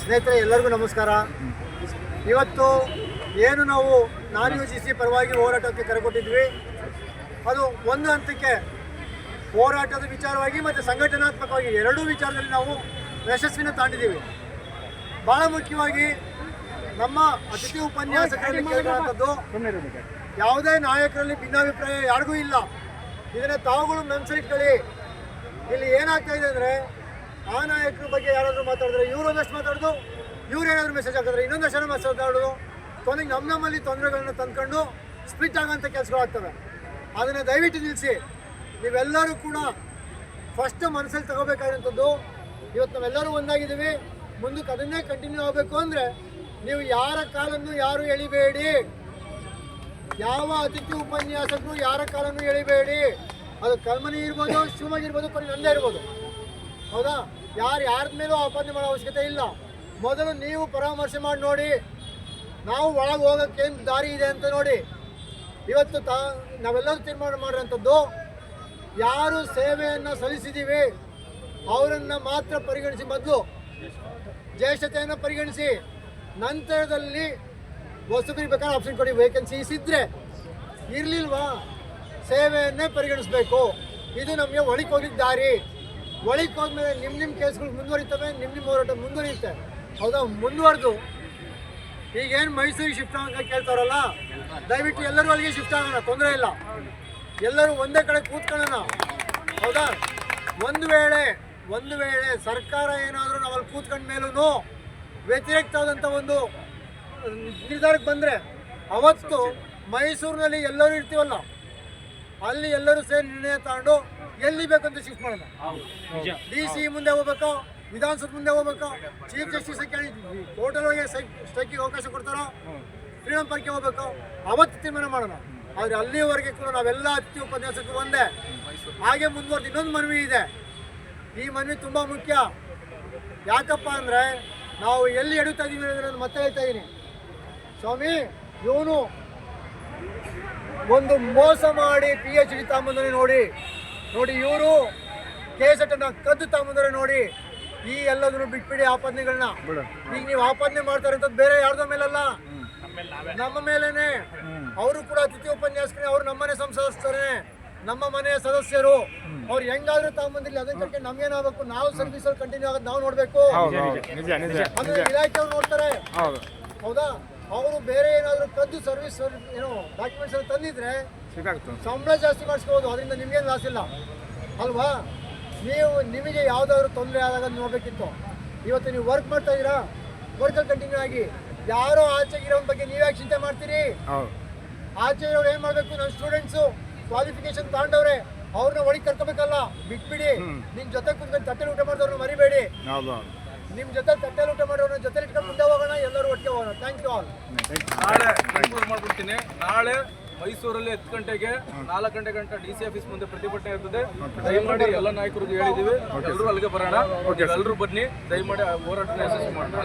ಸ್ನೇಹಿತರೆ, ಎಲ್ಲರಿಗೂ ನಮಸ್ಕಾರ. ಇವತ್ತು ಏನು ನಾವು ನಾನ್ ಯು ಜಿ ಸಿ ಪರವಾಗಿ ಹೋರಾಟಕ್ಕೆ ಕರೆಕೊಟ್ಟಿದ್ವಿ ಅದು ಒಂದು ಹಂತಕ್ಕೆ ಹೋರಾಟದ ವಿಚಾರವಾಗಿ ಮತ್ತು ಸಂಘಟನಾತ್ಮಕವಾಗಿ ಎರಡೂ ವಿಚಾರದಲ್ಲಿ ನಾವು ಯಶಸ್ವಿನ ತಾಂಡಿದ್ದೀವಿ. ಭಾಳ ಮುಖ್ಯವಾಗಿ ನಮ್ಮ ಅತಿಥಿ ಉಪನ್ಯಾಸಕರಲ್ಲಿ ಕೇಳಿರುವಂಥದ್ದು, ಯಾವುದೇ ನಾಯಕರಲ್ಲಿ ಭಿನ್ನಾಭಿಪ್ರಾಯ ಯಾರಿಗೂ ಇಲ್ಲ. ಇದನ್ನ ತಾವುಗಳು ಮನಸ್ಸಿಟ್ಕೊಳ್ಳಿ ಇಲ್ಲಿ ಏನಾಗ್ತಾ ಇದೆ ಅಂದರೆ ಆ ನಾಯಕರ ಬಗ್ಗೆ ಯಾರಾದರೂ ಮಾತಾಡಿದ್ರೆ, ಇವರು ಒಂದಷ್ಟು ಮಾತಾಡೋದು, ಇವ್ರು ಏನಾದರೂ ಮೆಸೇಜ್ ಹಾಕಿದ್ರೆ ಇನ್ನೊಂದಷ್ಟು ಜನ ಮಾತಾಡೋದು ಕೊನೆಗೆ ನಮ್ಮ ನಮ್ಮಲ್ಲಿ ತೊಂದರೆಗಳನ್ನ ತಂದ್ಕೊಂಡು ಸ್ಪ್ಲಿಟ್ ಆಗೋಂಥ ಕೆಲಸಗಳಾಗ್ತವೆ. ಅದನ್ನು ದಯವಿಟ್ಟು ನಿಲ್ಲಿಸಿ ನೀವೆಲ್ಲರೂ ಕೂಡ ಫಸ್ಟ್ ಮನಸ್ಸಲ್ಲಿ ತಗೋಬೇಕಾದಂಥದ್ದು, ಇವತ್ತು ನಾವೆಲ್ಲರೂ ಒಂದಾಗಿದ್ದೀವಿ. ಮುಂದಕ್ಕೆ ಅದನ್ನೇ ಕಂಟಿನ್ಯೂ ಆಗಬೇಕು ಅಂದರೆ ನೀವು ಯಾರ ಕಾಲನ್ನು ಯಾರು ಎಳಿಬೇಡಿ. ಯಾವ ಅತಿಥಿ ಉಪನ್ಯಾಸಕರು ಯಾರ ಕಾಲನ್ನು ಎಳಿಬೇಡಿ. ಅದು ಕಲ್ಮನಿ ಇರ್ಬೋದು, ಶಿವಮೊಗ್ಗ ಇರ್ಬೋದು ಕೊನೆ ನಂದೇ ಇರ್ಬೋದು. ಹೌದಾ? ಯಾರು ಯಾರ ಮೇಲೂ ಆಪಾದನೆ ಮಾಡೋ ಅವಶ್ಯಕತೆ ಇಲ್ಲ. ಮೊದಲು ನೀವು ಪರಾಮರ್ಶೆ ಮಾಡಿ ನೋಡಿ. ನಾವು ಒಳಗೆ ಹೋಗೋಕ್ಕೆ ಏನು ದಾರಿ ಇದೆ ಅಂತ ನೋಡಿ. ಇವತ್ತು ತಾ, ನಾವೆಲ್ಲರೂ ತೀರ್ಮಾನ ಮಾಡಿರೋಂಥದ್ದು, ಯಾರು ಸೇವೆಯನ್ನು ಸಲ್ಲಿಸಿದ್ದೀವಿ ಅವರನ್ನು ಮಾತ್ರ ಪರಿಗಣಿಸಿ ಮೊದಲು. ಜ್ಯೇಷ್ಠತೆಯನ್ನು ಪರಿಗಣಿಸಿ. ನಂತರದಲ್ಲಿ ಹೊಸಬರಿಗೆ ಬೇಕಾದ್ರೆ ಆಪ್ಷನ್ ಕೊಡಿ ವೇಕೆನ್ಸೀಸ್ ಇದ್ದರೆ ಇರಲಿಲ್ವಾ? ಸೇವೆಯನ್ನೇ ಪರಿಗಣಿಸಬೇಕು. ಇದು ನಮಗೆ ಒಳಗೆ ದಾರಿ. ಒಳಗೆ ಹೋದ್ಮೇಲೆ ನಿಮ್ಮ ನಿಮ್ಮ ಕೇಸ್ಗಳು ಮುಂದುವರಿತವೆ ನಿಮ್ಮ ನಿಮ್ಮ ಹೋರಾಟ ಮುಂದುವರಿಯುತ್ತೆ. ಹೌದಾ? ಮುಂದುವರೆದು. ಈಗೇನು ಮೈಸೂರಿಗೆ ಶಿಫ್ಟ್ ಆಗ ಕೇಳ್ತಾರಲ್ಲ? ದಯವಿಟ್ಟು ಎಲ್ಲರೂ ಅಲ್ಲಿಗೆ ಶಿಫ್ಟ್ ಆಗೋಣ, ತೊಂದರೆ ಇಲ್ಲ. ಎಲ್ಲರೂ ಒಂದೇ ಕಡೆ ಕೂತ್ಕೊಳ್ಳೋಣ. ಹೌದಾ? ಒಂದು ವೇಳೆ ಒಂದು ವೇಳೆ ಸರ್ಕಾರ ಏನಾದರೂ ನಾವು ಅಲ್ಲಿ ಕೂತ್ಕೊಂಡ ಮೇಲೂ ವ್ಯತಿರಿಕ್ತವಾದಂಥ ಒಂದು ನಿರ್ಧಾರಕ್ಕೆ ಬಂದರೆ ಅವತ್ತು ಮೈಸೂರಿನಲ್ಲಿ ಎಲ್ಲರೂ ಇರ್ತೀವಲ್ಲ, ಅಲ್ಲಿ ಎಲ್ಲರೂ ಸೇರಿ ನಿರ್ಣಯ ತಗೊಂಡು ಎಲ್ಲಿ ಬೇಕಂತ ಶಿಫ್ಟ್ ಮಾಡೋಣ. ಡಿ ಸಿ ಮುಂದೆ ಹೋಗ್ಬೇಕು? ವಿಧಾನಸೌಧ ಮುಂದೆ ಹೋಗ್ಬೇಕು? ಚೀಫ್ ಜಸ್ಟಿಸ್ ಕೇಳಿ. ಟೋಟಲ್ ಆಗಿ ಸ್ಟ್ರೈಕಿಗೆ ಅವಕಾಶ ಕೊಡ್ತಾರೋ? ಫ್ರೀಡಮ್ ಪಾರ್ಕ್ಗೆ ಹೋಗ್ಬೇಕು? ಅವತ್ತು ತೀರ್ಮಾನ ಮಾಡೋಣ. ಆದರೆ ಅಲ್ಲಿವರೆಗೆ ಕೂಡ ನಾವೆಲ್ಲ ಅತಿಥಿ ಉಪನ್ಯಾಸಕ್ಕೂ ಒಂದೇ. ಹಾಗೆ ಮುಂದುವರೆದು ಇನ್ನೊಂದು ಮನವಿ ಇದೆ. ಈ ಮನವಿ ತುಂಬ ಮುಖ್ಯ. ಯಾಕಪ್ಪ ಅಂದರೆ ನಾವು ಎಲ್ಲಿ ಎಡುತ್ತಾ ಇದೀವಿ ಅನ್ನೋದನ್ನ ಮತ್ತೆ ಹೇಳ್ತಾ ಇದ್ದೀನಿ ಸ್ವಾಮಿ ಇವನು ಒಂದು ಮೋಸ ಮಾಡಿ ಪಿ ಎಚ್ ಡಿ ತಗೊಂಬಂದರೆ ನೋಡಿ ನೋಡಿ ಇವರು ಕೆ ಎಸ್ ಕದ್ದು ತಗೊಂಡ್ರೆ ನೋಡಿ ಈ ಎಲ್ಲದನ್ನು ಬಿಟ್ಬಿಡಿ ಆಪಾದನೆಗಳನ್ನ ಈಗ ನೀವು ಆಪಾದನೆ ಮಾಡ್ತಾರೆ ಅಂತ ಬೇರೆ ಯಾರ್ದೋ ಮೇಲಲ್ಲ? ನಮ್ಮ ಮೇಲೇನೆ. ಅವರು ಕೂಡ ಅತಿಥಿ ಉಪನ್ಯಾಸಕರೇ ಅವ್ರು ನಮ್ಮನೆ ಸಂಸದಸ್ತಾರೆ ನಮ್ಮ ಮನೆಯ ಸದಸ್ಯರು. ಅವ್ರು ಹೆಂಗಾದ್ರೂ ತಗೊಂಬಂದಿಲ್ಲ ಅದನ್ನ ನಮ್ಗೆ ನಮ್ಗೇನಾಗಬೇಕು ನಾವು ಸರ್ವಿಸ್ ಅಲ್ಲಿ ಕಂಟಿನ್ಯೂ ಆಗೋದು ನಾವು ನೋಡ್ಬೇಕು. ಅಂದ್ರೆ ಇಲಾಖೆಯವ್ರು ನೋಡ್ತಾರೆ. ಹೌದಾ? ಅವರು ಬೇರೆ ಏನಾದರೂ ಕದ್ದು ಸರ್ವಿಸ್ ಏನೋ ಡಾಕ್ಯುಮೆಂಟ್ಸ್ ಎಲ್ಲ ತಂದಿದ್ರೆ ಸಂಬಳ ಜಾಸ್ತಿ ಮಾಡಿಸ್ಬೋದು ಅದರಿಂದ ನಿಮಗೇನು ಲಾಸ್ ಇಲ್ಲ. ಅಲ್ವಾ? ನೀವು ನಿಮಗೆ ಯಾವುದಾದ್ರು ತೊಂದರೆ ಆದಾಗ ನೋಡಬೇಕಿತ್ತು. ಇವತ್ತು ನೀವು ವರ್ಕ್ ಮಾಡ್ತಾ ಇದ್ದೀರಾ? ವರ್ಕಲ್ಲಿ ಕಂಟಿನ್ಯೂ ಆಗಿ. ಯಾರೋ ಆಚೆಗಿರೋ ಬಗ್ಗೆ ನೀವ್ಯಾಕೆ ಚಿಂತೆ ಮಾಡ್ತೀರಿ? ಆಚೆ ಇರೋರು ಏನು ಮಾಡಬೇಕು? ನನ್ನ ಸ್ಟೂಡೆಂಟ್ಸು ಕ್ವಾಲಿಫಿಕೇಶನ್ ತಗೊಂಡವ್ರೆ ಅವ್ರನ್ನ ಒಳಗೆ ಕರ್ಕೋಬೇಕಲ್ಲ. ಬಿಟ್ಬಿಡಿ. ನಿಮ್ಮ ಜೊತೆ ಕುಂತ್ಕೊಂಡು ತಟ್ಟೆ ಊಟ ಮಾಡಿದವ್ರನ್ನ ಮರಿಬೇಡಿ. ನಿಮ್ಮ ಜೊತೆ ತಟ್ಟೆ ಊಟ ಮಾಡೋಣ ಜೊತೆ ಇಟ್ಕೊಂಡು ಮುಂದೆ ಹೋಗೋಣ ಎಲ್ಲರೂ ಒಟ್ಟಿಗೆ ಹೋಗೋಣ. ಥ್ಯಾಂಕ್ ಯು ಆಲ್ ನಾಳೆ ಮಾಡ್ಬಿಡ್ತೀನಿ. ನಾಳೆ ಮೈಸೂರಲ್ಲಿ ಹತ್ತು ಗಂಟೆಗೆ ನಾಲ್ಕು ಗಂಟೆ ಗಂಟೆ ಡಿ ಸಿ ಆಫೀಸ್ ಮುಂದೆ ಪ್ರತಿಭಟನೆ ಇರ್ತದೆ. ದಯಮಾಡಿ ಎಲ್ಲ ನಾಯಕರಿಗೆ ಹೇಳಿದೀವಿ. ಎಲ್ಲರೂ ಅಲ್ಲಿಗೆ ಬರೋಣ. ಎಲ್ಲರೂ ಬನ್ನಿ. ದಯಮಾಡಿ ಆ ಹೋರಾಟನ ಯಶಸ್ವಿ ಮಾಡೋಣ.